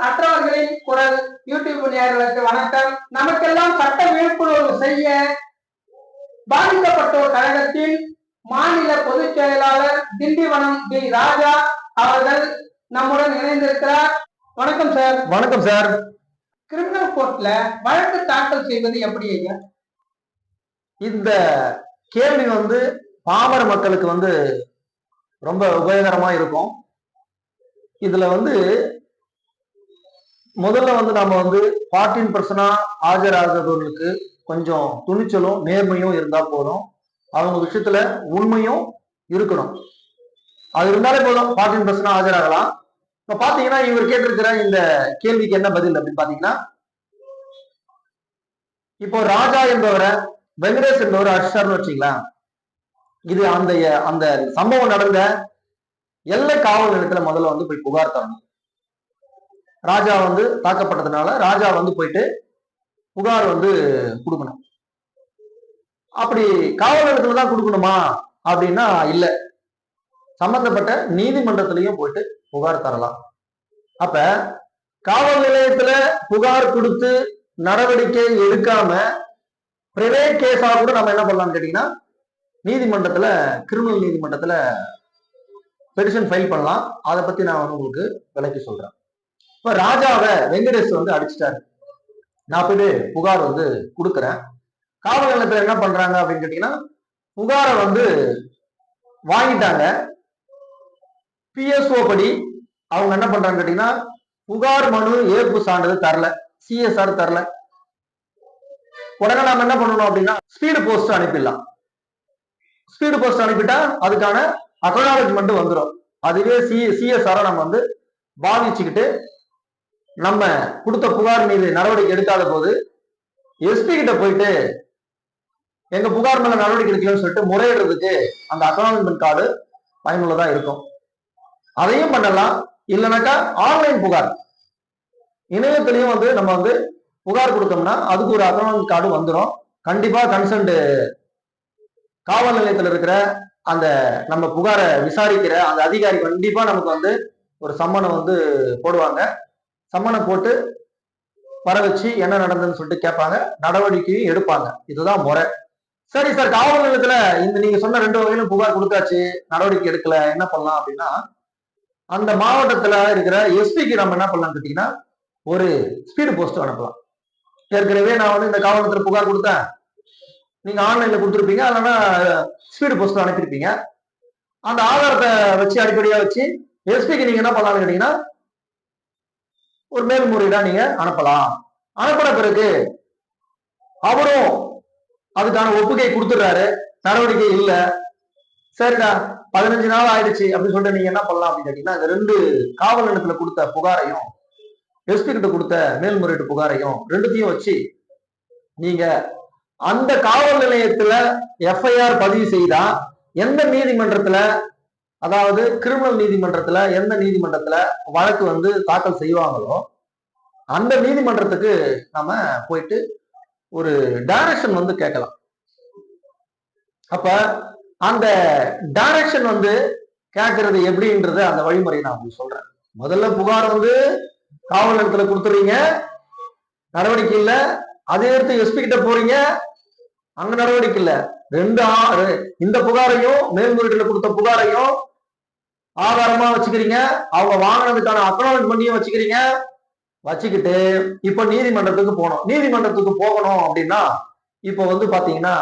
அற்றவர்களின் குரல் யூடியூப் நேயர்களுக்கு வணக்கம். நமக்கெல்லாம் சட்ட விழிப்புணர்வு செய்ய பாதிக்கப்பட்டோர் கழகத்தின் மாநில பொதுச் செயலாளர் திண்டிவனம் டி ராஜா அவர்கள் நம்முடன் இணைந்திருக்கிறார். வணக்கம் சார். வணக்கம் சார். கிரிமினல் கோர்ட்ல வழக்கு தாக்கல் செய்வது எப்படி ஐயா? இந்த கேள்வி வந்து பாமர மக்களுக்கு வந்து ரொம்ப உபயோகரமா இருக்கும். இதுல வந்து முதல்ல வந்து நம்ம வந்து ஃபார்ட்டீன் பர்சனா ஆஜராகிறவர்களுக்கு கொஞ்சம் துணிச்சலும் நேர்மையும் இருந்தா போதும். அவங்க விஷயத்துல உண்மையும் இருக்கணும். அது இருந்தாலே போதும் ஃபார்ட்டீன் பர்சனா ஆஜராகலாம். இப்ப பாத்தீங்கன்னா இவர் கேட்டிருக்கிற இந்த கேள்விக்கு என்ன பதில் அப்படின்னு பாத்தீங்கன்னா இப்போ ராஜா என்பவரை வெங்கடேஷ் என்பவர் அடிச்சார்னு வச்சுங்களேன் இது அந்த அந்த சம்பவம் நடந்த எல்லை காவல் நிலையத்துல முதல்ல வந்து போய் புகார் தரணும். ராஜா வந்து தாக்கப்பட்டதுனால ராஜா வந்து போயிட்டு புகார் வந்து கொடுக்கணும். அப்படி காவல் நிலையத்துல தான் கொடுக்கணுமா? அப்படின்னா இல்லை. சம்பந்தப்பட்ட நீதிமன்றத்திலையும் போயிட்டு புகார் தரலாம். அப்ப காவல் நிலையத்துல புகார் கொடுத்து நடவடிக்கை எடுக்காம பிரைவேட் கேஸா கூட நம்ம என்ன பண்ணலாம்னு கேட்டீங்கன்னா நீதிமன்றத்துல கிரிமினல் நீதிமன்றத்துல பெடிஷன் ஃபைல் பண்ணலாம். அதை பத்தி நான் வந்து உங்களுக்கு விளக்கி சொல்றேன். இப்ப ராஜாவை வெங்கடேஷ் வந்து அடிச்சிட்டாரு. நான் போய் புகார் வந்து கொடுக்குறேன். காவல் நிலையத்துல என்ன பண்றாங்க அப்படின்னு கேட்டீங்கன்னா புகாரை வந்து வாங்கிட்டாங்க. பிஎஸ்ஓ படி அவங்க என்ன பண்றாங்க கேட்டீங்கன்னா புகார் மனு ஏற்பு சான்றிதழ் தரல. சிஎஸ்ஆர் தரல. உடனே நாம என்ன பண்ணணும் அப்படின்னா ஸ்பீடு போஸ்ட் அனுப்பிடலாம். ஸ்பீடு போஸ்ட் அனுப்பிட்டா அதுக்கான அக்னாலஜ்மெண்ட் வந்துடும் அதுவே சி சிஎஸ்ஆரை நம்ம வந்து பாதிச்சுக்கிட்டு நம்ம கொடுத்த புகார் மீது நடவடிக்கை எடுக்காத போது எஸ்பி கிட்ட போயிட்டு எங்க புகார் மேல நடவடிக்கை எடுக்கலன்னு சொல்லிட்டு முறையிடுறதுக்கு அந்த அக்னாலஜ்மெண்ட் கார்டு பயனுள்ளதா இருக்கும். அதையும் பண்ணலாம். இல்லைனாக்கா ஆன்லைன் புகார். இணையத்திலையும் வந்து நம்ம வந்து புகார் கொடுத்தோம்னா அதுக்கு ஒரு அக்னாலஜ் கார்டு வந்துடும் கண்டிப்பா கன்சன்ட் காவல் நிலையத்தில் இருக்கிற அந்த நம்ம புகாரை விசாரிக்கிற அந்த அதிகாரி கண்டிப்பா நமக்கு வந்து ஒரு சம்மனை வந்து போடுவாங்க. சம்மனை போட்டு வர வச்சு என்ன நடந்ததுன்னு சொல்லிட்டு கேட்பாங்க. நடவடிக்கையும் எடுப்பாங்க. இதுதான் முறை. சரி சார் காவல் நிலையத்துல இந்த நீங்க சொன்ன ரெண்டு வகையிலும் புகார் கொடுத்தாச்சு. நடவடிக்கை எடுக்கல. என்ன பண்ணலாம் அப்படின்னா அந்த மாவட்டத்துல இருக்கிற எஸ்பிக்கு நம்ம என்ன பண்ணலாம் கேட்டீங்கன்னா ஒரு ஸ்பீடு போஸ்ட் அனுப்பலாம். ஏற்கனவே நான் வந்து இந்த காவல் புகார் கொடுத்தேன். நீங்க ஆன்லைன்ல கொடுத்துருப்பீங்க. இல்லைன்னா ஸ்பீடு போஸ்ட் அனுப்பியிருப்பீங்க. அந்த ஆதாரத்தை வச்சு அடிப்படையா வச்சு எஸ்பிக்கு நீங்க என்ன பண்ணலாம்னு கேட்டீங்கன்னா ஒரு மேல்முறையீடா நீங்க அனுப்பலாம். அனுப்பின பிறகு அவரும் அதுக்கான ஒப்புகை கொடுத்துடுறாரு. நடவடிக்கை இல்ல. சரிடா பதினஞ்சு நாள் ஆயிடுச்சு அப்படின்னு சொல்லிட்டு நீங்க என்ன பண்ணலாம் அப்படின்னு கேட்டீங்கன்னா இந்த ரெண்டு காவல் நிலையத்துல கொடுத்த புகாரையும் எஸ்பி கிட்ட கொடுத்த மேல்முறையீட்டு புகாரையும் ரெண்டுத்தையும் வச்சு நீங்க அந்த காவல் நிலையத்துல எஃப்ஐஆர் பதிவு செய்தா எந்த நீதிமன்றத்துல அதாவது கிரிமினல் நீதிமன்றத்துல எந்த நீதிமன்றத்துல வழக்கு வந்து தாக்கல் செய்வாங்களோ அந்த நீதிமன்றத்துக்கு நாம போயிட்டு ஒரு டைரக்ஷன் வந்து கேட்கலாம். அப்ப அந்த டைரக்ஷன் வந்து கேட்கறது எப்படின்றது அந்த வழிமுறை நான் உங்களுக்கு சொல்றேன். முதல்ல புகார் வந்து காவல் நிலையத்துல கொடுத்துறீங்க நடவடிக்கை இல்ல. அதே எடுத்து எஸ்பி கிட்ட போறீங்க. அங்க நடவடிக்கை இல்ல. ரெண்டு ஆ- ரெ- இந்த புகாரையும் மேல்முறையீட்டுல கொடுத்த புகாரையும் ஆதாரமா வச்சுக்கிறீங்க. அவங்க வாங்கினதுக்கான அக்னாலஜ் பண்ணியும் வச்சுக்கிறீங்க. வச்சுக்கிட்டு இப்ப நீதிமன்றத்துக்கு போகணும். நீதிமன்றத்துக்கு போகணும் அப்படின்னா இப்ப வந்து பாத்தீங்கன்னா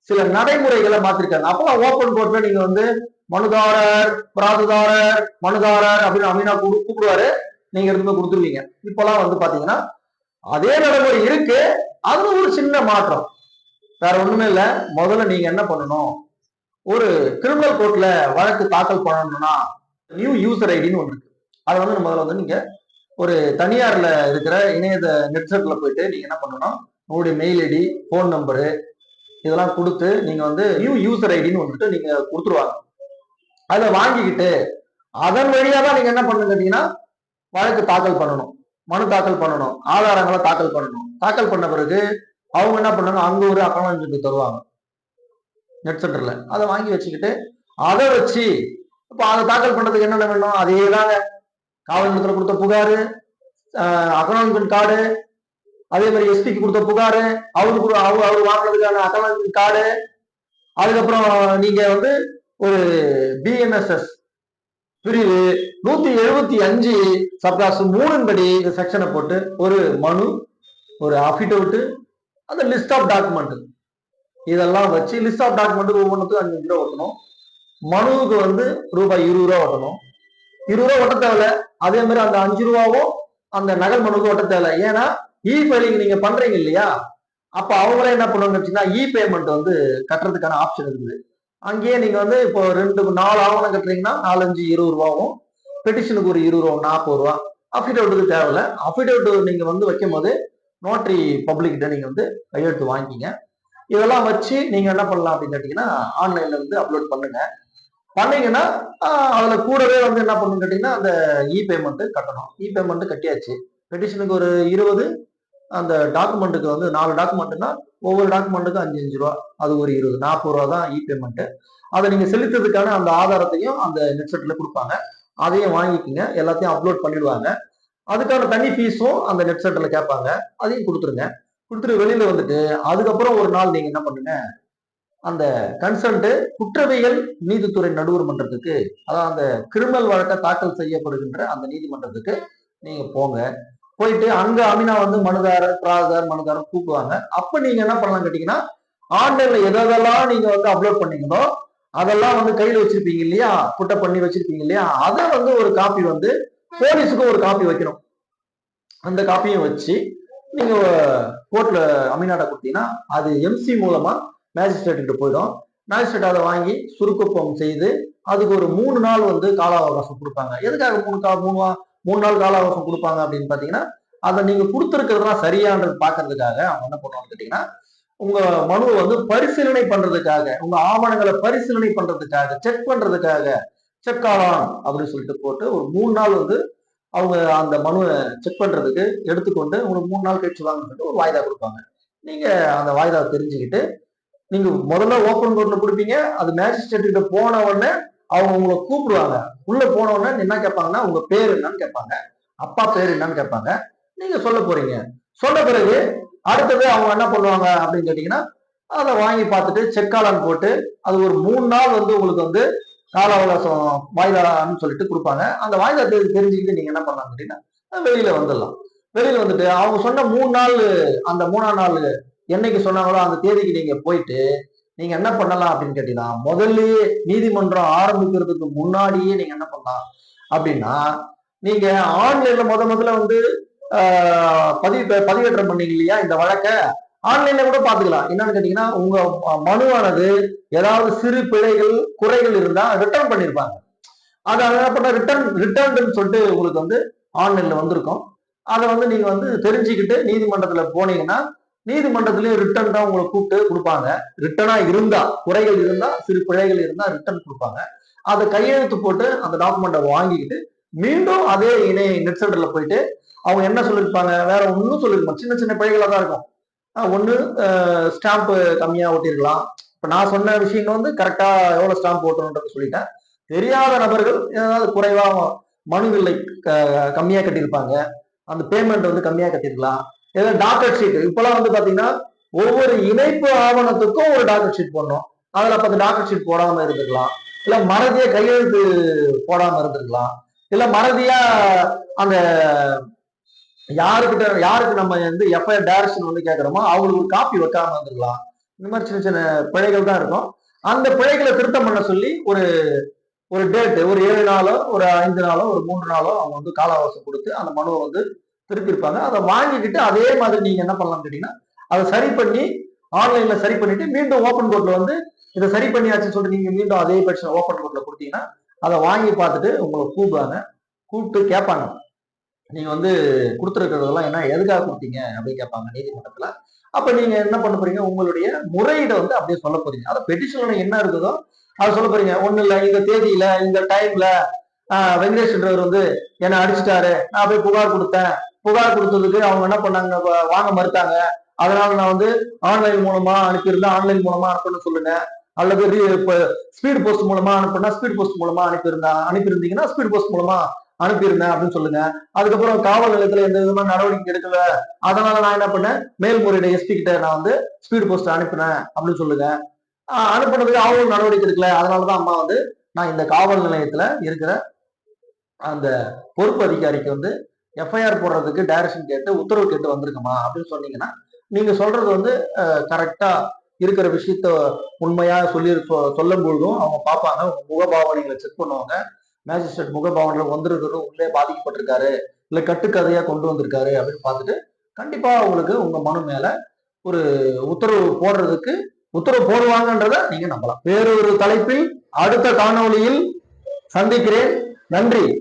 சில நடைமுறைகளை மாத்திருக்காங்க. அப்பெல்லாம் ஓப்பன் கோர்ட்ல நீங்க வந்து மனுதாரர் பிராதுதாரர் மனுதாரர் அப்படின்னு அமீனா கூப்பிடுவாரு. நீங்க எடுத்து போய் கொடுத்துருவீங்க. இப்பெல்லாம் வந்து பாத்தீங்கன்னா அதே நடைமுறை இருக்கு. அது ஒரு சின்ன மாற்றம். வேற ஒண்ணுமே இல்ல. முதல்ல நீங்க என்ன பண்ணணும்? ஒரு கிரிமினல் கோர்ட்ல வழக்கு தாக்கல் பண்ணணும்னா நியூ யூசர் ஐடின்னு ஒன்று இருக்கு. அதை வந்து முதல்ல வந்து நீங்க ஒரு தனியார்ல இருக்கிற இணையத நெட்செட்ல போயிட்டு நீங்க என்ன பண்ணணும்? உங்களுடைய மெயில் ஐடி ஃபோன் நம்பரு இதெல்லாம் கொடுத்து நீங்க வந்து நியூ யூசர் ஐடின்னு வந்துட்டு நீங்க கொடுத்துருவாங்க. அதை வாங்கிக்கிட்டு அதன் வழியா தான் நீங்க என்ன பண்ணுங்கன்னா வழக்கு தாக்கல் பண்ணணும். மனு தாக்கல் பண்ணணும். ஆதாரங்களை தாக்கல் பண்ணணும். தாக்கல் பண்ண பிறகு அவங்க என்ன பண்ணாங்க அங்க ஒரு அக்கௌண்ட் தருவாங்க. நெட் சென்டர்ல அதை வாங்கி வச்சுக்கிட்டு அதை வச்சு இப்போ அதை தாக்கல் பண்றதுக்கு என்னென்ன வேணும்? அதே தாங்க. காவல் நிலையத்தில் கொடுத்த புகாரு அக்கனாலஜ்மெண்ட் கார்டு அதே மாதிரி எஸ்பிக்கு கொடுத்த புகாரு அவருக்கு அவர் அவர் வாங்கினதுக்கான அக்கனாலஜ்மெண்ட் கார்டு அதுக்கப்புறம் நீங்க வந்து ஒரு பிஎன்எஸ்எஸ் பிரிவு நூத்தி எழுபத்தி அஞ்சு சப்காஸ் மூணுன்படி இந்த செக்ஷனை போட்டு ஒரு மனு ஒரு அஃபிடவிட் அந்த லிஸ்ட் ஆஃப் டாக்குமெண்ட் இதெல்லாம் வச்சு லிஸ்ட் ஆஃப் டாக்குமெண்ட் ஒவ்வொன்றுக்கும் அஞ்சு ரூபா ஓட்டணும். மனுவுக்கு வந்து ரூபாய் இருபது ரூபா ஓட்டணும் இருபது ரூபா ஓட்ட தேவையில்ல. அதே மாதிரி அந்த அஞ்சு ரூபாவும் அந்த நகல் மனுவுக்கு ஓட்ட தேவையில்ல. ஏன்னா இ ஃபைலிங் நீங்க பண்றீங்க இல்லையா? அப்ப அவங்களே என்ன பண்ணுவாங்க வச்சுன்னா இ பேமெண்ட் வந்து கட்டுறதுக்கான ஆப்ஷன் இருக்குது. அங்கேயே நீங்க வந்து இப்போ ரெண்டு நாலு ஆவணம் கட்டுறீங்கன்னா நாலஞ்சு இருபது ரூபாவும் பெட்டிஷனுக்கு ஒரு இருபது ரூபா நாற்பது ரூபா அஃபிடேவிட்டுக்கு தேவையில்ல. அஃபிடேவிட் நீங்க வந்து வைக்கும் போது நோட்டரி பப்ளிக்கிட்ட நீங்க வந்து கையெழுத்து வாங்கிக்கிங்க. இதெல்லாம் வச்சு நீங்க என்ன பண்ணலாம் அப்படின்னு கேட்டீங்கன்னா ஆன்லைன்ல வந்து அப்லோட் பண்ணுங்க. பண்ணீங்கன்னா அதுல கூடவே வந்து என்ன பண்ணணும் கேட்டீங்கன்னா அந்த இ பேமெண்ட் கட்டணும். இ பேமெண்ட் கட்டியாச்சு. பெட்டிஷனுக்கு ஒரு இருபது அந்த டாக்குமெண்ட்டுக்கு வந்து நாலு டாக்குமெண்ட்னா ஒவ்வொரு டாக்குமெண்ட்டுக்கும் அஞ்சு அஞ்சு ரூபா. அது ஒரு இருபது நாற்பது ரூபா தான் இ பேமெண்ட் அதை நீங்க செலுத்துறதுக்கான அந்த ஆதாரத்தையும் அந்த நெட்செட்ல கொடுப்பாங்க. அதையும் வாங்கிக்கோங்க. எல்லாத்தையும் அப்லோட் பண்ணிடுவாங்க. அதுக்கான தனி ஃபீஸும் அந்த நெட்செட்ல கேட்பாங்க. அதையும் கொடுத்துருங்க. கொடுத்துட்டு வெளியில வந்துட்டு அதுக்கப்புறம் ஒரு நாள் நீங்க என்ன பண்ணுங்க அந்த கன்சல்ட் குற்றவியல் நீதித்துறை நடுவர் மன்றத்துக்கு அதாவது அந்த கிரிமினல் வழக்க தாக்கல் செய்யப்படுகின்ற அந்த நீதிமன்றத்துக்கு நீங்க போங்க. போயிட்டு அங்க அமினா வந்து மனுதாரர் பிராதார் மனுதாரர் கூப்பிடுவாங்க. அப்ப நீங்க என்ன பண்ணலாம் கேட்டீங்கன்னா ஆன்லைன்ல எதெல்லாம் நீங்க வந்து அப்லோட் பண்ணீங்களோ அதெல்லாம் வந்து கையில வச்சிருப்பீங்க இல்லையா? புட்ட பண்ணி வச்சிருப்பீங்க இல்லையா? அதை வந்து ஒரு காப்பி வந்து போலீஸுக்கு ஒரு காப்பி வைக்கணும். அந்த காப்பியும் வச்சு நீங்க கோர்ட்ல அமீனாட்ட கொடுத்தீங்கன்னா அது எம்சி மூலமா மேஜிஸ்ட்ரேட் போயிடும். மேஜிஸ்ட்ரேட் அதை வாங்கி சுருக்கப்பம் செய்து அதுக்கு ஒரு மூணு நாள் வந்து கால அவகாசம் கொடுப்பாங்க. எதுக்காக மூணு கா மூணு மூணு நாள் கால அவகாசம் கொடுப்பாங்க அப்படின்னு பாத்தீங்கன்னா அதை நீங்க கொடுத்துருக்கிறதுலாம் சரியான்றது பாக்குறதுக்காக அவங்க என்ன பண்ணுவாங்கன்னு கேட்டீங்கன்னா உங்க மனுவை வந்து பரிசீலனை பண்றதுக்காக உங்க ஆவணங்களை பரிசீலனை பண்றதுக்காக செக் பண்றதுக்காக செக் ஆலாம் அப்படின்னு சொல்லிட்டு போட்டு ஒரு மூணு நாள் வந்து அவங்க அந்த மனுவை செக் பண்றதுக்கு எடுத்துக்கொண்டு உங்களுக்கு மூணு நாள் கழிச்சு வாங்கன்னு சொல்லிட்டு ஒரு வாய்தா கொடுப்பாங்க. நீங்க அந்த வாய்தாவை தெரிஞ்சுக்கிட்டு நீங்க முதல்ல ஓப்பன் கோர்ட்ல கொடுப்பீங்க. அது மேஜிஸ்ட்ரேட் கிட்ட போன உடனே அவங்க உங்களை கூப்பிடுவாங்க. உள்ள போன உடனே என்ன கேட்பாங்கன்னா உங்க பேர் என்னன்னு கேட்பாங்க. அப்பா பேர் என்னன்னு கேட்பாங்க. நீங்க சொல்ல போறீங்க. சொன்ன பிறகு அடுத்தது அவங்க என்ன பண்ணுவாங்க அப்படின்னு கேட்டீங்கன்னா அதை வாங்கி பார்த்துட்டு செக்காலன் போட்டு அது ஒரு மூணு நாள் வந்து உங்களுக்கு வந்து கால அவகாசம் வாய்தான்னு சொல்லிட்டு கொடுப்பாங்க. அந்த வாய்தா தெரிஞ்சுக்கிட்டு நீங்க என்ன பண்ணலாம் அப்படின்னா வெளியில வந்துடலாம். வெளியில வந்துட்டு அவங்க சொன்ன மூணு நாள் அந்த மூணாம் நாள் என்னைக்கு சொன்னாங்களோ அந்த தேதிக்கு நீங்க போயிட்டு நீங்க என்ன பண்ணலாம் அப்படின்னு கேட்டீங்கன்னா முதல்லயே நீதிமன்றம் ஆரம்பிக்கிறதுக்கு முன்னாடியே நீங்க என்ன பண்ணலாம் அப்படின்னா நீங்க ஆன்லைன்ல முத முதல்ல வந்து பதிவு பதிவேற்றம் பண்ணீங்க இல்லையா இந்த வழக்க? ஆன்லைன்ல கூட பாத்துக்கலாம் என்னன்னு கேட்டீங்கன்னா உங்க மனுவானது ஏதாவது சிறு பிழைகள் குறைகள் இருந்தா ரிட்டர்ன் பண்ணிருப்பாங்க. அதை என்ன பண்ண ரிட்டர்ன் ரிட்டர்ன் சொல்லிட்டு உங்களுக்கு வந்து ஆன்லைன்ல வந்திருக்கும். அதை வந்து நீங்க வந்து தெரிஞ்சுக்கிட்டு நீதிமன்றத்துல போனீங்கன்னா நீதிமன்றத்திலயும் ரிட்டர்ன் தான் உங்களை கூப்பிட்டு கொடுப்பாங்க. ரிட்டனா இருந்தா குறைகள் இருந்தா சிறு பிழைகள் இருந்தா ரிட்டர்ன் கொடுப்பாங்க. அதை கையெழுத்து போட்டு அந்த டாக்குமெண்ட்டை வாங்கிக்கிட்டு மீண்டும் அதே இணைய நெட் சென்டர்ல போயிட்டு அவங்க என்ன சொல்லியிருப்பாங்க? வேற ஒன்றும் சொல்லியிருப்பாங்க சின்ன சின்ன பிழைகளா தான் இருக்கும். ஒன்று ஸ்டாம்ப் கம்மியா ஓட்டியிருக்கலாம் இப்போ நான் சொன்ன விஷயங்கள் வந்து கரெக்டா எவ்வளவு ஸ்டாம்ப் ஓட்டணுன்றது சொல்லிட்டேன். தெரியாத நபர்கள் ஏதாவது குறைவா மனு விலை க- கம்மியா கட்டியிருப்பாங்க. அந்த பேமெண்ட் வந்து கம்மியா கட்டியிருக்கலாம். ஏதாவது டாக்கெட் ஷீட் இப்பெல்லாம் வந்து பாத்தீங்கன்னா ஒவ்வொரு இணைப்பு ஆவணத்துக்கும் ஒரு டாக்கெட் ஷீட் போடணும். அதுல பத்து டாக்டர் டாக்கெட் ஷீட் போடாம இருந்திருக்கலாம் இல்ல மறதியா கையெழுத்து போடாம இருந்திருக்கலாம் இல்ல மறதியா அந்த யாருக்கிட்ட யாருக்கு நம்ம வந்து எஃப்ஐஆர் டைரக்ஷன் வந்து கேட்கறோமோ அவங்களுக்கு ஒரு காப்பி வைக்காம இருந்திருக்கலாம் இந்த மாதிரி சின்ன சின்ன பிழைகள் தான் இருக்கும். அந்த பிழைகளை திருத்தம் பண்ண சொல்லி ஒரு ஒரு டேட்டு ஒரு ஏழு நாளோ ஒரு ஐந்து நாளோ ஒரு மூன்று நாளோ அவங்க வந்து கால அவகாசம் கொடுத்து அந்த மனுவை வந்து திருப்பியிருப்பாங்க. அதை வாங்கிக்கிட்டு அதே மாதிரி நீங்க என்ன பண்ணலாம் கேட்டீங்கன்னா அதை சரி பண்ணி ஆன்லைன்ல சரி பண்ணிட்டு மீண்டும் ஓப்பன் கோர்ட்ல வந்து இதை சரி பண்ணியாச்சுன்னு சொல்லிட்டு நீங்க மீண்டும் அதே பட்சம் ஓப்பன் கோர்ட்ல கொடுத்தீங்கன்னா அதை வாங்கி பார்த்துட்டு உங்களை கூப்பிடுவாங்க. கூப்பிட்டு கேட்பாங்க. நீங்க வந்து கொடுத்துருக்கிறதெல்லாம் என்ன எதுக்காக கொடுத்தீங்க அப்படின்னு கேட்பாங்க நீதிமன்றத்துல. அப்ப நீங்க என்ன பண்ண போறீங்க? உங்களுடைய முறையீடை வந்து அப்படியே சொல்ல போறீங்க. அதை பெட்டிஷன்ல என்ன இருக்குதோ அதை சொல்ல போறீங்க. ஒண்ணு இல்ல இந்த தேதியில இந்த டைம்ல வெங்கடேஷ்ன்றவர் வந்து என்னை அடிச்சிட்டாரு. நான் போய் புகார் கொடுத்தேன். புகார் கொடுத்ததுக்கு அவங்க என்ன பண்ணாங்க? வாங்க மறுத்தாங்க. அதனால நான் வந்து ஆன்லைன் மூலமா அனுப்பியிருந்தேன். ஆன்லைன் மூலமா அனுப்பணும்னு சொல்லுங்க. அல்லது ஸ்பீட் போஸ்ட் மூலமா அனுப்புனா ஸ்பீட் போஸ்ட் மூலமா அனுப்பியிருந்தா அனுப்பியிருந்தீங்கன்னா ஸ்பீட் போஸ்ட் மூலமா அனுப்பியிருந்தேன் அப்படின்னு சொல்லுங்க. அதுக்கப்புறம் காவல் நிலையத்துல எந்த விதமான நடவடிக்கை எடுக்கல. அதனால நான் என்ன பண்ணேன்? மேல்முறையீடு எஸ்பி கிட்ட நான் வந்து ஸ்பீட் போஸ்ட் அனுப்பினேன் அப்படின்னு சொல்லுங்க. அனுப்பினதுக்கு அனுப்புனதுக்கு அவங்களும் நடவடிக்கை எடுக்கல. அதனாலதான் அம்மா வந்து நான் இந்த காவல் நிலையத்துல இருக்கிற அந்த பொறுப்பு அதிகாரிக்கு வந்து எஃப்ஐஆர் போடுறதுக்கு டைரக்ஷன் கேட்டு உத்தரவு கேட்டு வந்திருக்கமா அப்படின்னு சொன்னீங்கன்னா நீங்க சொல்றது வந்து கரெக்டா இருக்கிற விஷயத்த உண்மையா சொல்லி சொ- சொல்லும் பொழுதும் அவங்க பார்ப்பாங்க. முகபாவனைகளை செக் பண்ணுவாங்க. மேஜிஸ்ட்ரேட் முகபாவனை வந்திருக்கிறது உள்ளே பாதிக்கப்பட்டிருக்காரு. இல்ல கட்டுக்கதையா கொண்டு வந்திருக்காரு அப்படின்னு பார்த்துட்டு கண்டிப்பா உங்களுக்கு உங்க மனு மேல ஒரு உத்தரவு போடுறதுக்கு உத்தரவு போடுவாங்கன்றத நீங்க நம்பலாம். வேறொரு தலைப்பில் அடுத்த காணொளியில் சந்திக்கிறேன். நன்றி.